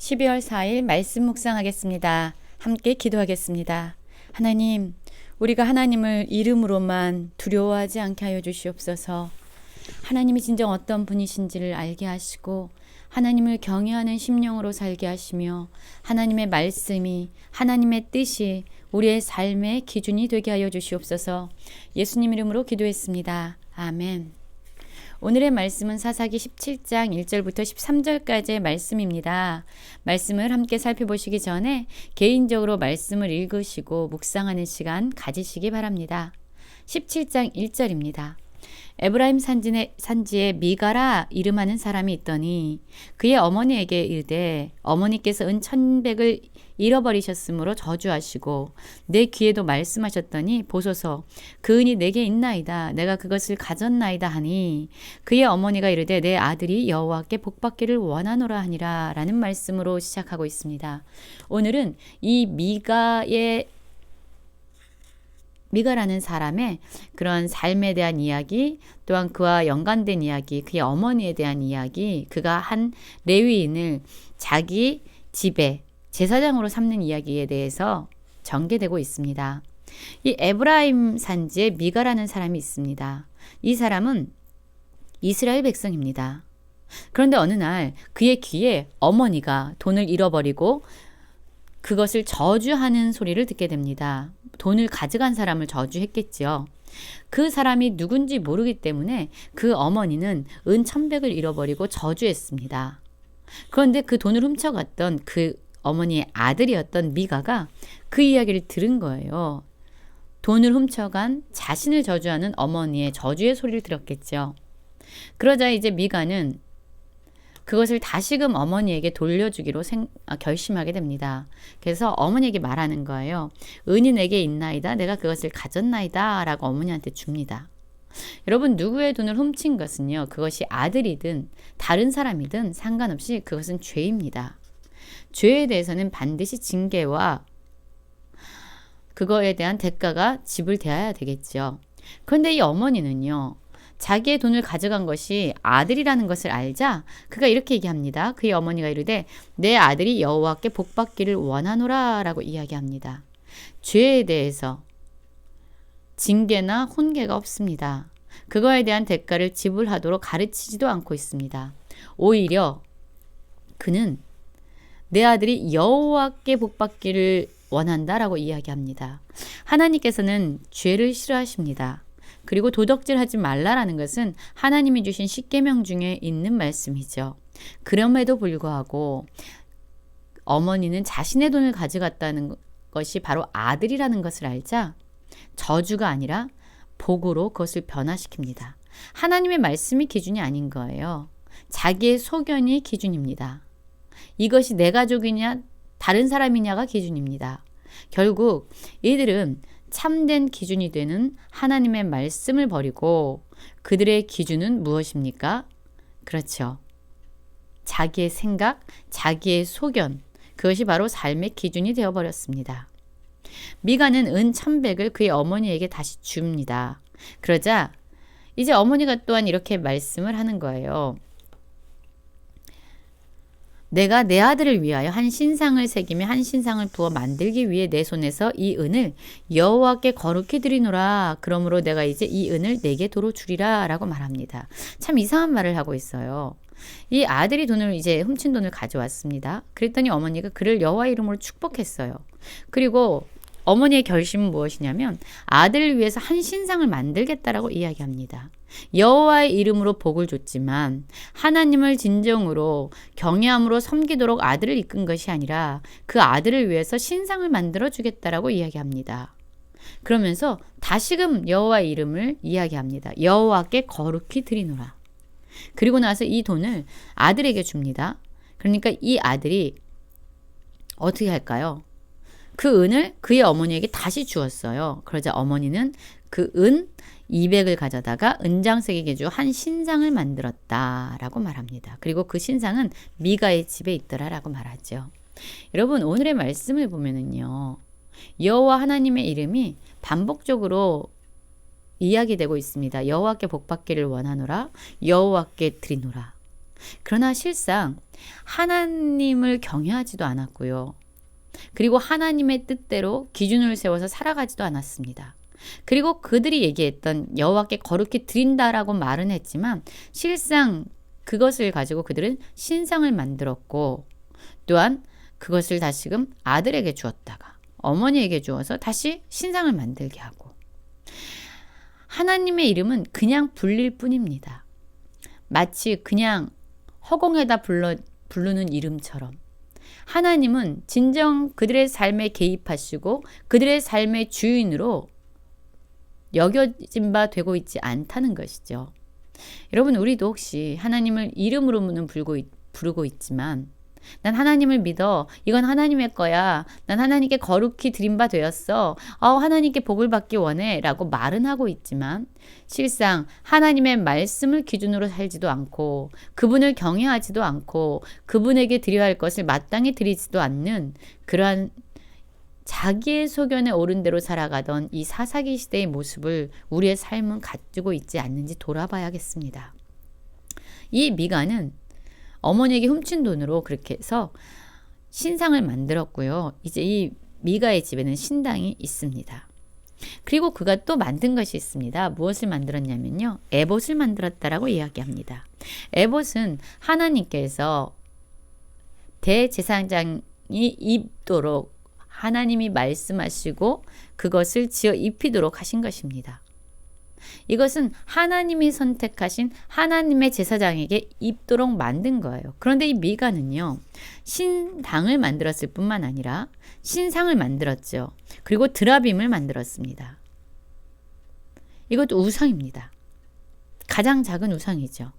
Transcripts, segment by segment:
12월 4일 말씀 묵상하겠습니다. 함께 기도하겠습니다. 하나님, 우리가 하나님을 이름으로만 두려워하지 않게 하여 주시옵소서. 하나님이 진정 어떤 분이신지를 알게 하시고 하나님을 경외하는 심령으로 살게 하시며 하나님의 말씀이 하나님의 뜻이 우리의 삶의 기준이 되게 하여 주시옵소서. 예수님 이름으로 기도했습니다. 아멘. 오늘의 말씀은 사사기 17장 1절부터 13절까지의 말씀입니다. 말씀을 함께 살펴보시기 전에 개인적으로 말씀을 읽으시고 묵상하는 시간 가지시기 바랍니다. 17장 1절입니다. 에브라임 산지에, 산지에 미가라 이름하는 사람이 있더니 그의 어머니에게 이르되 어머니께서 은 천백을 잃어버리셨으므로 저주하시고 내 귀에도 말씀하셨더니 보소서 그 은이 내게 있나이다 내가 그것을 가졌나이다 하니 그의 어머니가 이르되 내 아들이 여호와께 복받기를 원하노라 하니라 라는 말씀으로 시작하고 있습니다. 오늘은 이 미가의 미가라는 사람의 그런 삶에 대한 이야기, 또한 그와 연관된 이야기, 그의 어머니에 대한 이야기, 그가 한 레위인을 자기 집에 제사장으로 삼는 이야기에 대해서 전개되고 있습니다. 이 에브라임 산지에 미가라는 사람이 있습니다. 이 사람은 이스라엘 백성입니다. 그런데 어느 날 그의 귀에 어머니가 돈을 잃어버리고 그것을 저주하는 소리를 듣게 됩니다. 돈을 가져간 사람을 저주했겠지요. 그 사람이 누군지 모르기 때문에 그 어머니는 은 천백을 잃어버리고 저주했습니다. 그런데 그 돈을 훔쳐갔던 그 어머니의 아들이었던 미가가 그 이야기를 들은 거예요. 돈을 훔쳐간 자신을 저주하는 어머니의 저주의 소리를 들었겠죠. 그러자 이제 미가는 그것을 다시금 어머니에게 돌려주기로 생, 아, 결심하게 됩니다. 그래서 어머니에게 말하는 거예요. 은이 내게 있나이다. 내가 그것을 가졌나이다. 라고 어머니한테 줍니다. 여러분, 누구의 돈을 훔친 것은요, 그것이 아들이든 다른 사람이든 상관없이 그것은 죄입니다. 죄에 대해서는 반드시 징계와 그거에 대한 대가가 지불되어야 되겠죠. 그런데 이 어머니는요, 자기의 돈을 가져간 것이 아들이라는 것을 알자 그가 이렇게 얘기합니다. 그의 어머니가 이르되 내 아들이 여호와께 복받기를 원하노라라고 이야기합니다. 죄에 대해서 징계나 훈계가 없습니다. 그거에 대한 대가를 지불하도록 가르치지도 않고 있습니다. 오히려 그는 내 아들이 여호와께 복받기를 원한다라고 이야기합니다. 하나님께서는 죄를 싫어하십니다. 그리고 도덕질하지 말라라는 것은 하나님이 주신 십계명 중에 있는 말씀이죠. 그럼에도 불구하고 어머니는 자신의 돈을 가져갔다는 것이 바로 아들이라는 것을 알자 저주가 아니라 복으로 그것을 변화시킵니다. 하나님의 말씀이 기준이 아닌 거예요. 자기의 소견이 기준입니다. 이것이 내 가족이냐 다른 사람이냐가 기준입니다. 결국 이들은 참된 기준이 되는 하나님의 말씀을 버리고 그들의 기준은 무엇입니까? 그렇죠. 자기의 생각, 자기의 소견, 그것이 바로 삶의 기준이 되어버렸습니다. 미가는 은 천백을 그의 어머니에게 다시 줍니다. 그러자 이제 어머니가 또한 이렇게 말씀을 하는 거예요. 내가 내 아들을 위하여 한 신상을 새기며 한 신상을 부어 만들기 위해 내 손에서 이 은을 여호와께 거룩히 드리노라. 그러므로 내가 이제 이 은을 내게 도로 주리라 라고 말합니다. 참 이상한 말을 하고 있어요. 이 아들이 돈을 이제 훔친 돈을 가져왔습니다. 그랬더니 어머니가 그를 여호와 이름으로 축복했어요. 그리고 어머니의 결심은 무엇이냐면 아들을 위해서 한 신상을 만들겠다라고 이야기합니다. 여호와의 이름으로 복을 줬지만 하나님을 진정으로 경외함으로 섬기도록 아들을 이끈 것이 아니라 그 아들을 위해서 신상을 만들어 주겠다라고 이야기합니다. 그러면서 다시금 여호와의 이름을 이야기합니다. 여호와께 거룩히 드리노라. 그리고 나서 이 돈을 아들에게 줍니다. 그러니까 이 아들이 어떻게 할까요? 그 은을 그의 어머니에게 다시 주었어요. 그러자 어머니는 그 은 200을 가져다가 은장색에게 주 한 신상을 만들었다라고 말합니다. 그리고 그 신상은 미가의 집에 있더라라고 말하죠. 여러분 오늘의 말씀을 보면은요. 여호와 하나님의 이름이 반복적으로 이야기되고 있습니다. 여호와께 복받기를 원하노라 여호와께 드리노라. 그러나 실상 하나님을 경외하지도 않았고요. 그리고 하나님의 뜻대로 기준을 세워서 살아가지도 않았습니다. 그리고 그들이 얘기했던 여호와께 거룩히 드린다라고 말은 했지만 실상 그것을 가지고 그들은 신상을 만들었고 또한 그것을 다시금 아들에게 주었다가 어머니에게 주어서 다시 신상을 만들게 하고 하나님의 이름은 그냥 불릴 뿐입니다. 마치 그냥 허공에다 불러, 부르는 이름처럼 하나님은 진정 그들의 삶에 개입하시고 그들의 삶의 주인으로 여겨진 바 되고 있지 않다는 것이죠. 여러분, 우리도 혹시 하나님을 이름으로는 부르고 있지만 난 하나님을 믿어. 이건 하나님의 거야. 난 하나님께 거룩히 드린 바 되었어. 어, 하나님께 복을 받기 원해. 라고 말은 하고 있지만 실상 하나님의 말씀을 기준으로 살지도 않고 그분을 경외하지도 않고 그분에게 드려야 할 것을 마땅히 드리지도 않는 그러한 자기의 소견에 오른 대로 살아가던 이 사사기 시대의 모습을 우리의 삶은 가지고 있지 않는지 돌아봐야겠습니다. 이 미가는 어머니에게 훔친 돈으로 그렇게 해서 신상을 만들었고요. 이제 이 미가의 집에는 신당이 있습니다. 그리고 그가 또 만든 것이 있습니다. 무엇을 만들었냐면요. 에봇을 만들었다라고 이야기합니다. 에봇은 하나님께서 대제사장이 입도록 하나님이 말씀하시고 그것을 지어 입히도록 하신 것입니다. 이것은 하나님이 선택하신 하나님의 제사장에게 입도록 만든 거예요. 그런데 이 미가는요, 신당을 만들었을 뿐만 아니라 신상을 만들었죠. 그리고 드라빔을 만들었습니다. 이것도 우상입니다. 가장 작은 우상이죠.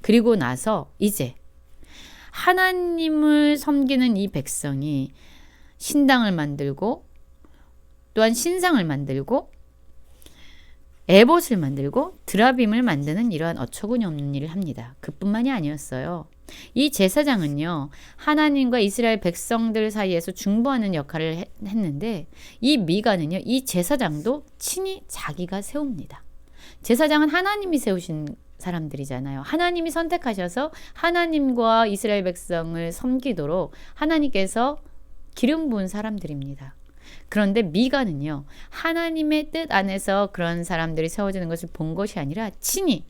그리고 나서 이제 하나님을 섬기는 이 백성이 신당을 만들고 또한 신상을 만들고 에봇을 만들고 드라빔을 만드는 이러한 어처구니 없는 일을 합니다. 그뿐만이 아니었어요. 이 제사장은요, 하나님과 이스라엘 백성들 사이에서 중보하는 역할을 했, 했는데, 이 미가는요, 이 제사장도 친히 자기가 세웁니다. 제사장은 하나님이 세우신 사람들이잖아요. 하나님이 선택하셔서 하나님과 이스라엘 백성을 섬기도록 하나님께서 기름 부은 사람들입니다. 그런데 미가는요, 하나님의 뜻 안에서 그런 사람들이 세워지는 것을 본 것이 아니라 친히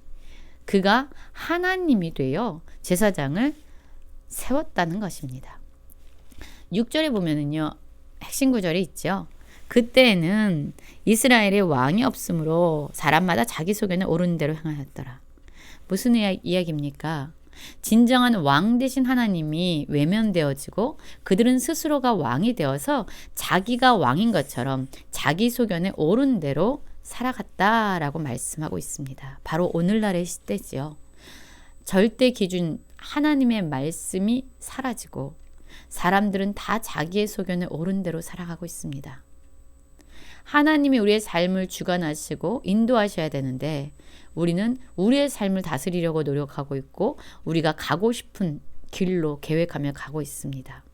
그가 하나님이 되어 제사장을 세웠다는 것입니다. 6절에 보면은요, 핵심 구절이 있죠. 그때는 이스라엘의 왕이 없으므로 사람마다 자기 소견에 오른 대로 행하였더라. 무슨 이야기입니까? 진정한 왕 대신 하나님이 외면되어지고 그들은 스스로가 왕이 되어서 자기가 왕인 것처럼 자기 소견에 옳은 대로 살아갔다라고 말씀하고 있습니다. 바로 오늘날의 시대지요. 절대 기준 하나님의 말씀이 사라지고 사람들은 다 자기의 소견에 옳은 대로 살아가고 있습니다. 하나님이 우리의 삶을 주관하시고 인도하셔야 되는데 우리는 우리의 삶을 다스리려고 노력하고 있고 우리가 가고 싶은 길로 계획하며 가고 있습니다.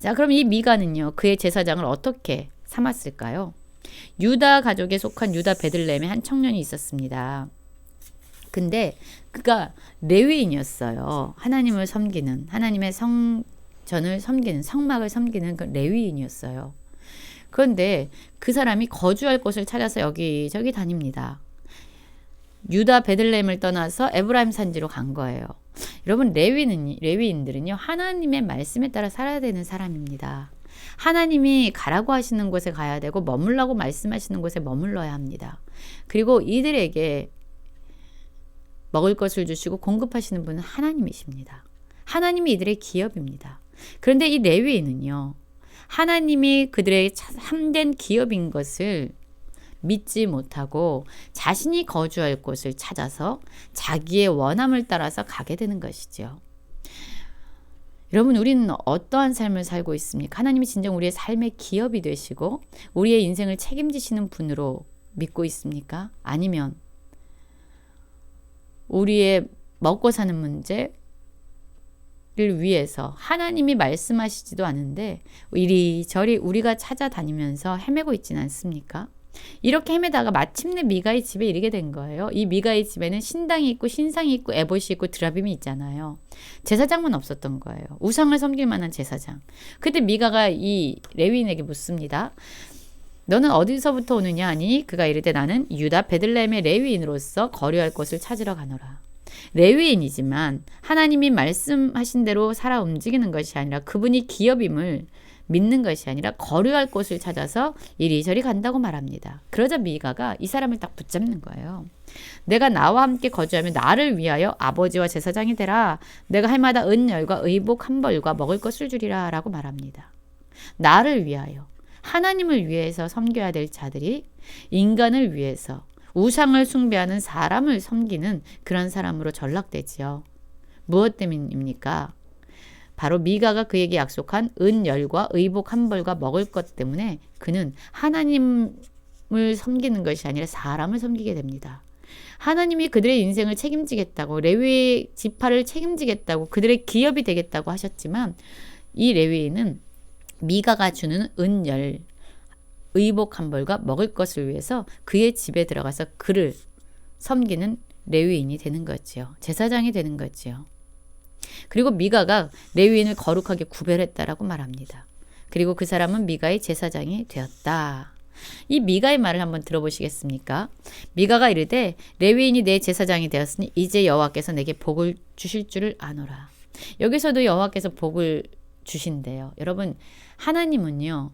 자, 그럼 이 미가는요, 그의 제사장을 어떻게 삼았을까요? 유다 가족에 속한 유다 베들레헴에 한 청년이 있었습니다. 근데 그가 레위인이었어요. 하나님을 섬기는, 하나님의 성전을 섬기는, 성막을 섬기는 그 레위인이었어요. 그런데 그 사람이 거주할 곳을 찾아서 여기저기 다닙니다. 유다 베들레헴을 떠나서 에브라임 산지로 간 거예요. 여러분 레위는 레위인들은요 하나님의 말씀에 따라 살아야 되는 사람입니다. 하나님이 가라고 하시는 곳에 가야 되고 머물라고 말씀하시는 곳에 머물러야 합니다. 그리고 이들에게 먹을 것을 주시고 공급하시는 분은 하나님이십니다. 하나님이 이들의 기업입니다. 그런데 이 레위인은요 하나님이 그들의 참된 기업인 것을 믿지 못하고 자신이 거주할 곳을 찾아서 자기의 원함을 따라서 가게 되는 것이죠. 여러분, 우리는 어떠한 삶을 살고 있습니까? 하나님이 진정 우리의 삶의 기업이 되시고 우리의 인생을 책임지시는 분으로 믿고 있습니까? 아니면 우리의 먹고 사는 문제, 를 위해서 하나님이 말씀하시지도 않은데 이리저리 우리가 찾아다니면서 헤매고 있지는 않습니까? 이렇게 헤매다가 마침내 미가의 집에 이르게 된 거예요. 이 미가의 집에는 신당이 있고 신상이 있고 에봇이 있고 드라빔이 있잖아요. 제사장만 없었던 거예요. 우상을 섬길 만한 제사장. 그때 미가가 이 레위인에게 묻습니다. 너는 어디서부터 오느냐 하니 그가 이르되 나는 유다 베들레헴의 레위인으로서 거류할 곳을 찾으러 가노라. 레위인이지만 하나님이 말씀하신 대로 살아 움직이는 것이 아니라 그분이 기업임을 믿는 것이 아니라 거류할 곳을 찾아서 이리저리 간다고 말합니다. 그러자 미가가 이 사람을 딱 붙잡는 거예요. 내가 나와 함께 거주하며 나를 위하여 아버지와 제사장이 되라. 내가 해마다 은열과 의복 한 벌과 먹을 것을 주리라 라고 말합니다. 나를 위하여 하나님을 위해서 섬겨야 될 자들이 인간을 위해서 우상을 숭배하는 사람을 섬기는 그런 사람으로 전락되지요. 무엇 때문입니까? 바로 미가가 그에게 약속한 은열과 의복 한 벌과 먹을 것 때문에 그는 하나님을 섬기는 것이 아니라 사람을 섬기게 됩니다. 하나님이 그들의 인생을 책임지겠다고 레위의 지파를 책임지겠다고 그들의 기업이 되겠다고 하셨지만 이 레위인은 미가가 주는 은열 의복 한 벌과 먹을 것을 위해서 그의 집에 들어가서 그를 섬기는 레위인이 되는 거지요. 제사장이 되는 거지요. 그리고 미가가 레위인을 거룩하게 구별했다라고 말합니다. 그리고 그 사람은 미가의 제사장이 되었다. 이 미가의 말을 한번 들어보시겠습니까? 미가가 이르되 레위인이 내 제사장이 되었으니 이제 여호와께서 내게 복을 주실 줄을 아노라. 여기서도 여호와께서 복을 주신대요. 여러분 하나님은요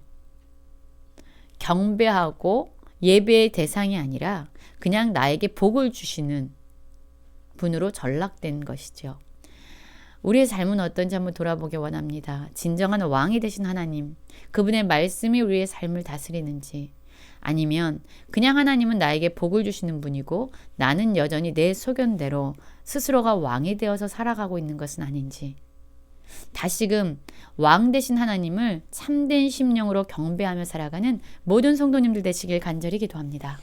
경배하고 예배의 대상이 아니라 그냥 나에게 복을 주시는 분으로 전락된 것이죠. 우리의 삶은 어떤지 한번 돌아보기 원합니다. 진정한 왕이 되신 하나님, 그분의 말씀이 우리의 삶을 다스리는지, 아니면 그냥 하나님은 나에게 복을 주시는 분이고 나는 여전히 내 소견대로 스스로가 왕이 되어서 살아가고 있는 것은 아닌지, 다시금 왕 되신 하나님을 참된 심령으로 경배하며 살아가는 모든 성도님들 되시길 간절히 기도합니다.